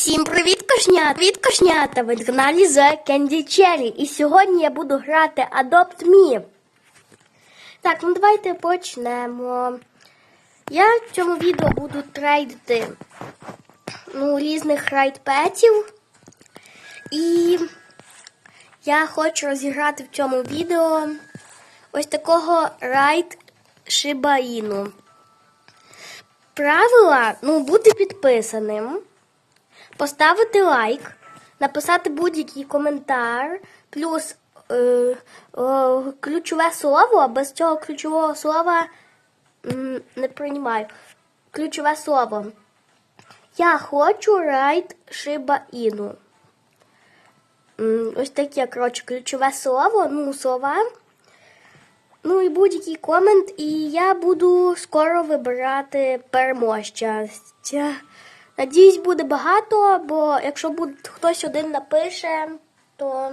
Всім привіт, кошнята! Привіт, кошнята! Ви на каналі The Candy Cherry. І сьогодні я буду грати Adopt Me. Так, ну давайте почнемо. Я в цьому відео буду трейдити ну, різних райдпетів. І я хочу розіграти в цьому відео ось такого райд Шибаїну. Правила ну, бути підписаним поставити лайк, написати будь-який коментар, плюс е, е, ключове слово, а без цього ключового слова не приймаю. Ключове слово. Я хочу райд Шиба Іну. Ось таке, коротше, ключове слово, ну, слова. Ну і будь-який комент, і я буду скоро вибирати переможця. Надіюсь, буде багато, бо якщо буде хтось один напише, то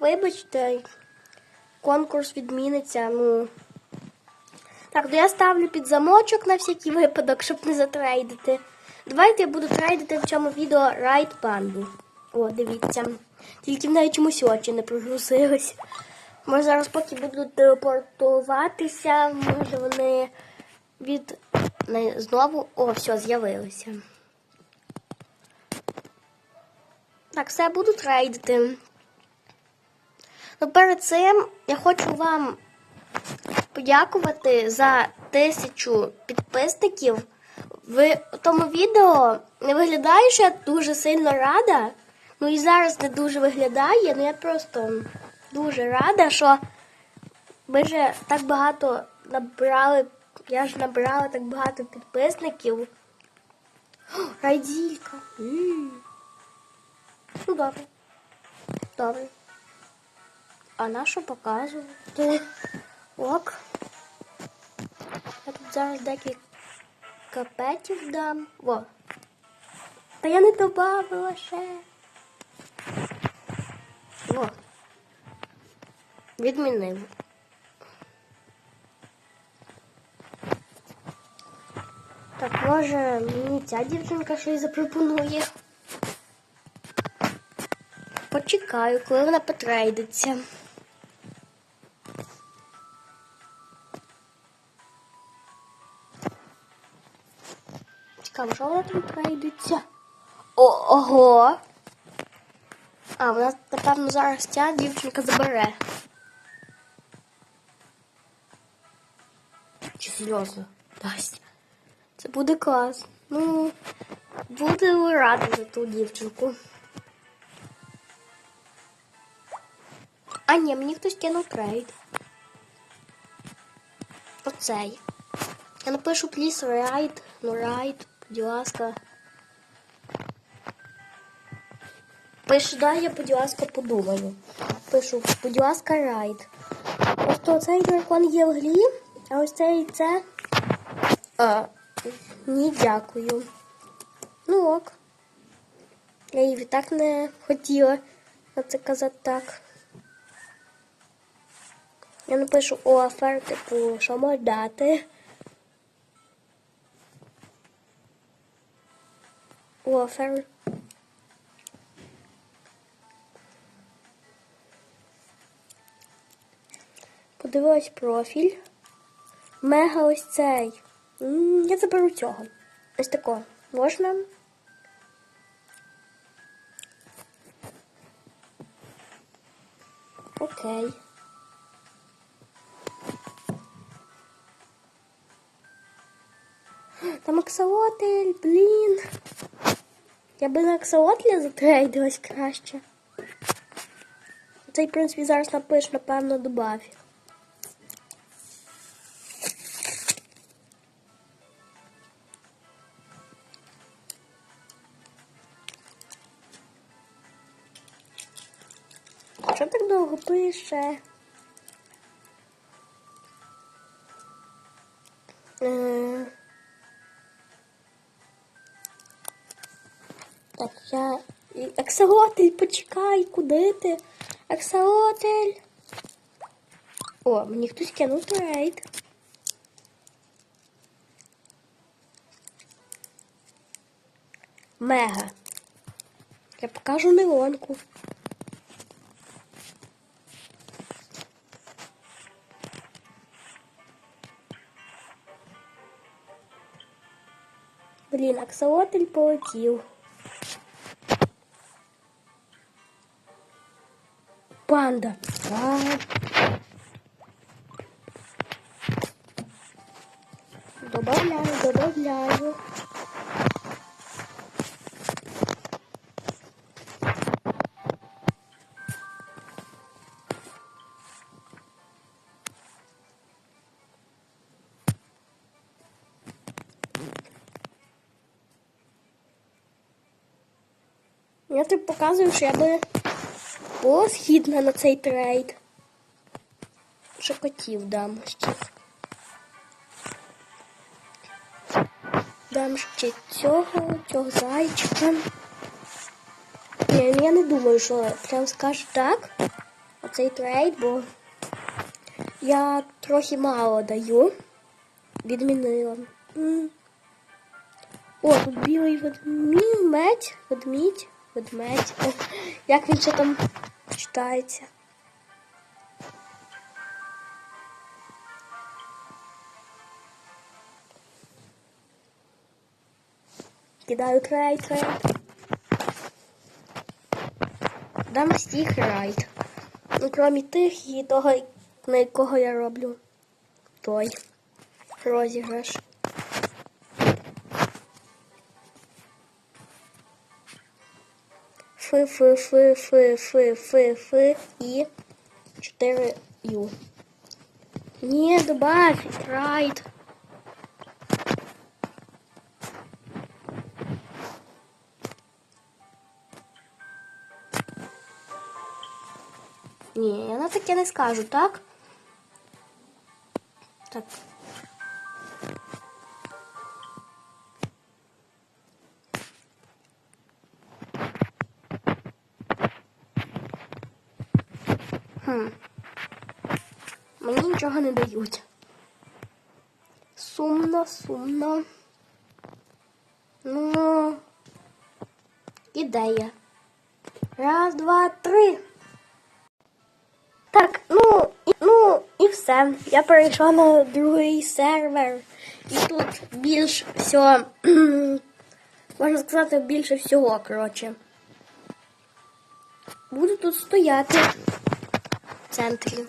вибачте, конкурс відміниться. Ну. Так, то я ставлю під замочок на всякий випадок, щоб не затрейдити. Давайте я буду трейдити в цьому відео Райд Панду. О, дивіться. Тільки в неї чомусь очі не прогрузились. Може зараз поки будуть телепортуватися, може вони від знову. О, все, з'явилися. Так, все буду трейдити. Ну, перед цим я хочу вам подякувати за тисячу підписників. В тому відео не виглядає, що я дуже сильно рада. Ну і зараз не дуже виглядає, ну я просто дуже рада, що ми вже так багато набрали. Я ж набрала так багато підписників. О, Райділька. М. Ну, добре. Добре. А на що показувати? Ок. Я тут зараз декілька петів дам. Во. Та я не добавила ще. Во. Відмінив. Так, може мені ця дівчинка щось запропонує. Почекаю, коли вона потрейдиться. Цікаво, що вона там трейдиться? О, ого! А, вона, напевно, зараз ця дівчинка забере. Чи серйозно? Дасть. Це буде клас. Ну, буду рада за ту дівчинку. А ні, мені хтось кинув трейд. Оцей. Я напишу please ride, ну ride, будь ласка. Пишу, да, я, будь ласка, подумаю. Пишу, будь ласка, райд. Просто цей дракон є в грі, а ось цей це. А, ні, дякую. Ну ок. Я її так не хотіла на це казати так. Я напишу офер, типу, що можна дати. Офер. Подивилась профіль. Мега ось цей. Я заберу цього. Ось такого. Можна? Окей. Там аксолотль, блін. Я би на аксолотля затрейдилась краще. Цей, в принципі, зараз напишу, напевно, добавь. Що так довго пише? Так, я. Аксолотль, почекай, куди ти? Аксолотль. О, мені хтось кинув трейд. Мега. Я покажу неонку. Блін, аксолотль полетів. Панда. Добавляю, добавляю. Я тобі показую, що я би була східна на цей трейд. Що котів дам ще. Дам ще цього, цього зайчика. Ні, ну я не думаю, що прям скаже так. Оцей трейд, бо я трохи мало даю. Відмінила. О, тут білий ведмідь, ведмідь, ведмедь. Як він ще там читається? Кидаю трейд, трейд. Дам всіх райд. Ну, крім тих і того, на якого я роблю той розіграш. Фи, фи, фи, фи, фи, фи, фи і 4 ю. Не, добавь, райд. Ні, я на таке не скажу, так? Так. Нічого не дають. Сумно, сумно. Ну, ідея. Раз, два, три. Так, ну, і, ну і все. Я перейшла на другий сервер. І тут більш всього, можна сказати, більше всього, коротше. Буду тут стояти в центрі.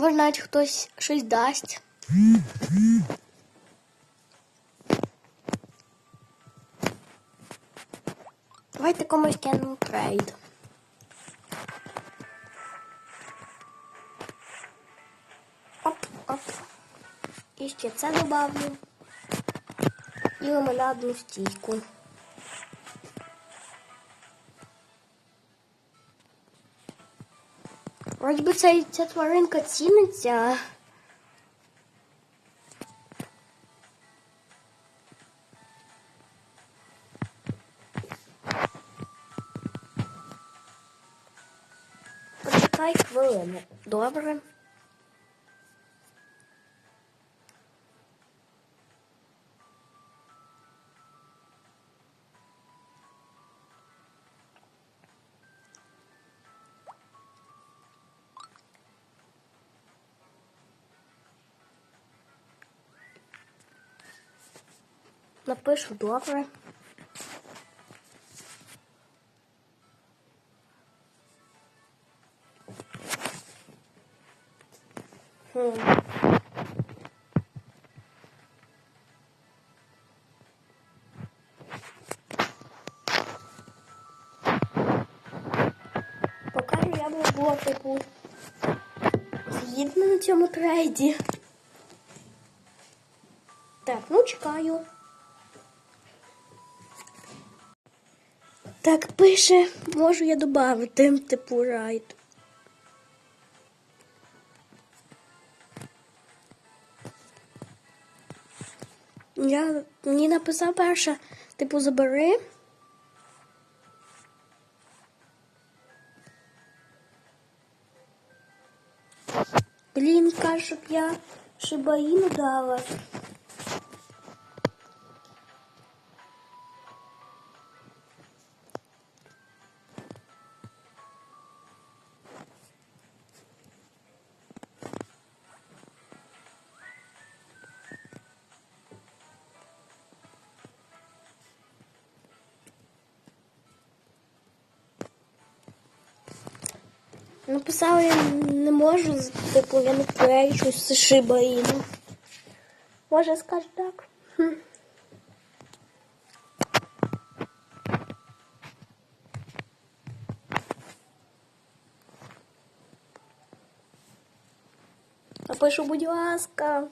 Може, навіть хтось щось дасть. Давайте комусь кинемо трейд. Оп, оп. І ще це добавлю. І лимонадну стійку. Вроді би ця, ця тваринка ціниться. Почекай хвилину. Добре. Напишу добре. Хм. Покажу, би була типу згідна на цьому трейді. Так, ну чекаю. Так, пише, можу я додати, типу, райд. Я мені написав перше, типу, забери. Блін, каже, щоб я шибаїну дала. Написала я не можу, типу я не перечусь з шибаїну. Може скажу так? Хм. Напишу, будь ласка.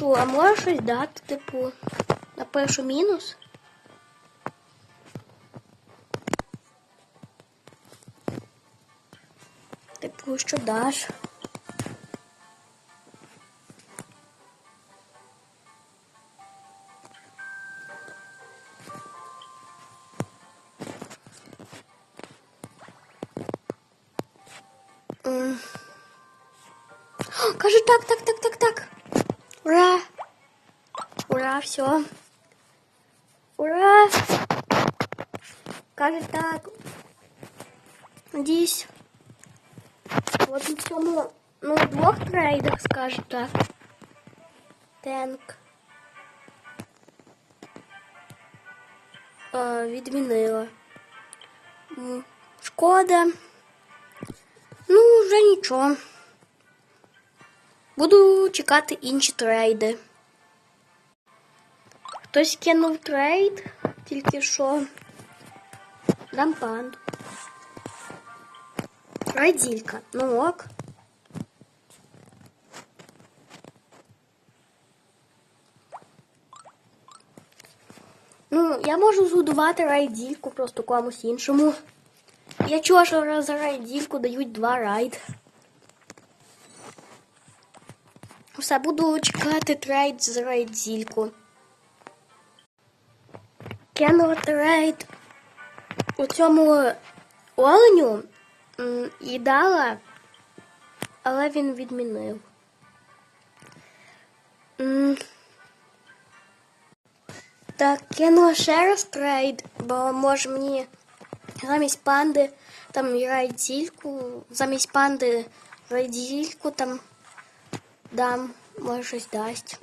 М, а можеш щось дати, типу, напишу мінус. Типу, що даш? Каже, так, так, так, так, так. Ура! Ура, все. Ура! Каже, так. Надіюсь. От у цьому, ну, в двох трейдах, скаже так. Тенк. Е, відмінила. М, Шкода. Ну, вже нічого. Буду чекати інші трейди. Хтось кинув трейд, тільки що. Дам панду. Райділька. Ну ок. Ну, я можу згодувати райдільку просто комусь іншому. Я чула, що за райдільку дають два райд. Все, буду чекати трейд з райдільку. Кинула трейд у цьому оленю м, і дала, але він відмінив. Так, кинула ще раз трейд, бо може мені замість панди там райдільку, замість панди райдільку там дам, може щось дасть.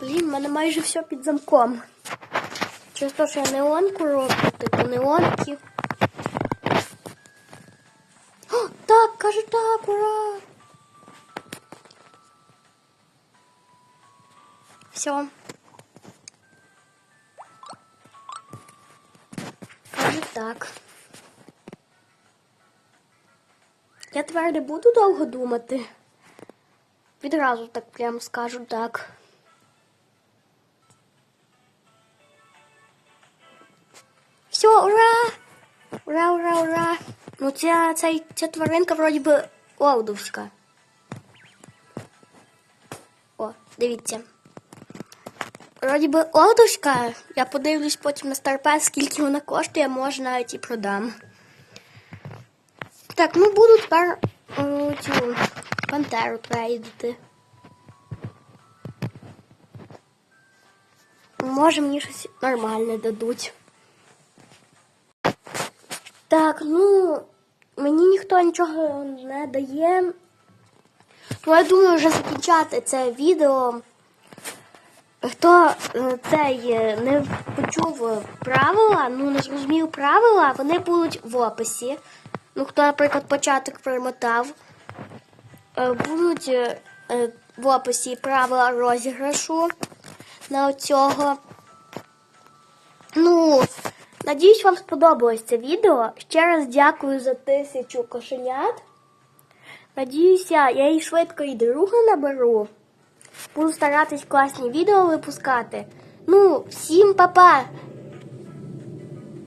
Блін, в мене майже все під замком. Через те, що я неонку роблю, типу неонки. О, так, каже так, ура! Все. Так. Я тепер не буду довго думати. Відразу так прямо скажу так. Все, ура! Ура, ура, ура! Ну ця, ця, ця тваринка вроді би лаудовська. О, дивіться. Вроді би лаудовська. Я подивлюсь потім на старпес, скільки вона коштує, може навіть і продам. Так, ну буду тепер о, цю пантеру трейдити. Може мені щось нормальне дадуть. Так, ну мені ніхто нічого не дає. То я думаю вже закінчати це відео. Хто е, цей е, не почув правила, ну не зрозумів правила, вони будуть в описі. Ну, хто, наприклад, початок перемотав, е, будуть в описі правила розіграшу на цього. Ну, надіюсь, вам сподобалось це відео. Ще раз дякую за тисячу кошенят. Надіюся, я і швидко і друга наберу. Буду старатись класні відео випускати. Ну, всім па-па!